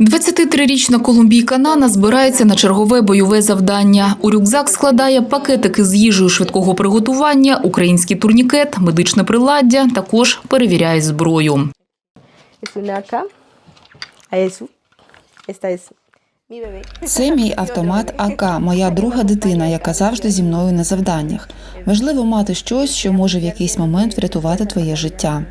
23-річна колумбійка Нана збирається на чергове бойове завдання. У рюкзак складає пакетики з їжею швидкого приготування, український турнікет, медичне приладдя. Також перевіряє зброю. Es una acá. A eso. Esta es mi bebé. Це мій автомат АК, моя друга дитина, яка завжди зі мною на завданнях. Важливо мати щось, що може в якийсь момент врятувати твоє життя.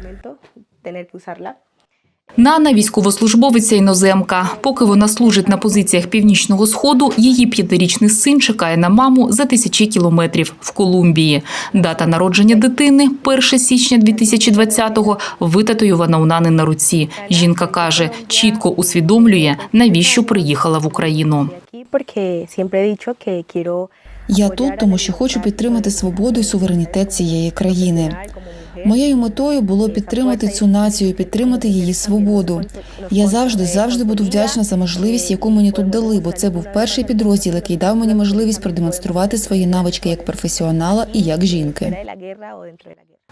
Нана військовослужбовиця іноземка. Поки вона служить на позиціях північного сходу, її п'ятирічний син чекає на маму за тисячі кілометрів в Колумбії. Дата народження дитини 1 січня 2020-го витатуювана у Нани на руці. Жінка каже, чітко усвідомлює, навіщо приїхала в Україну. Я тут, тому що хочу підтримати свободу і суверенітет цієї країни. Моєю метою було підтримати цю націю, підтримати її свободу. Я завжди, завжди буду вдячна за можливість, яку мені тут дали, бо це був перший підрозділ, який дав мені можливість продемонструвати свої навички як професіонала і як жінки.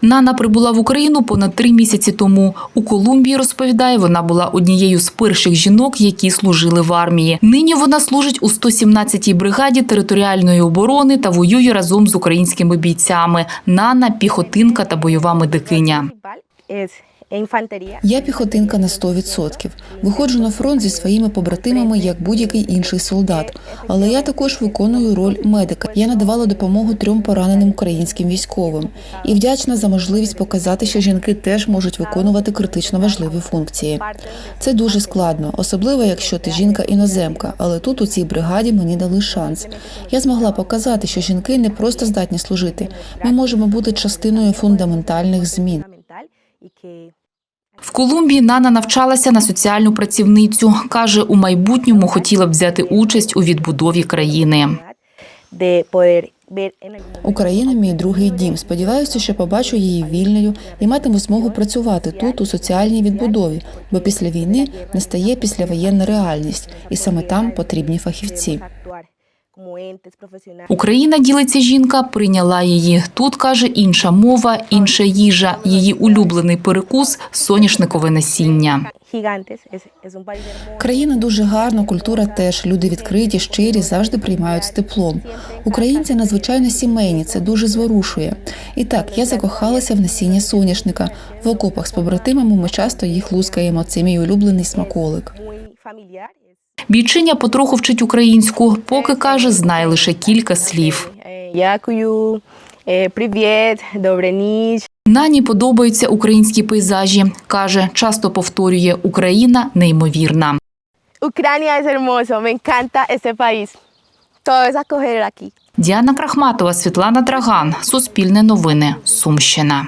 Нана прибула в Україну понад три місяці тому. У Колумбії розповідає, вона була однією з перших жінок, які служили в армії. Нині вона служить у 117-й бригаді територіальної оборони та воює разом з українськими бійцями. Нана піхотинка та бойова медикиня. Я піхотинка на 100%. Виходжу на фронт зі своїми побратимами як будь-який інший солдат. Але я також виконую роль медика. Я надавала допомогу трьом пораненим українським військовим і вдячна за можливість показати, що жінки теж можуть виконувати критично важливі функції. Це дуже складно, особливо якщо ти жінка іноземка. Але тут у цій бригаді мені дали шанс. Я змогла показати, що жінки не просто здатні служити. Ми можемо бути частиною фундаментальних змін. В Колумбії Нана навчалася на соціальну працівницю. Каже, у майбутньому хотіла б взяти участь у відбудові країни. Україна мій другий дім. Сподіваюся, що побачу її вільною і матиму змогу працювати тут у соціальній відбудові, бо після війни настає післявоєнна реальність, і саме там потрібні фахівці. Україна ділиться жінка, прийняла її. Тут каже інша мова, інша їжа. Її улюблений перекус соняшникове насіння. Країна дуже гарна, культура теж. Люди відкриті, щирі, завжди приймають з теплом. Українці надзвичайно сімейні, це дуже зворушує. І так, я закохалася в насіння соняшника. В окопах з побратимами ми часто їх лускаємо. Це мій улюблений смаколик. Бійчиня потроху вчить українську, поки каже, знає лише кілька слів. Дякую, eh, привіт, добре ніч. Нані подобаються українські пейзажі. каже, часто повторює Україна неймовірна. Es hermoso, me encanta este país. Todo es acoger aquí. Діана Крахматова, Світлана Драган, Суспільне новини, Сумщина.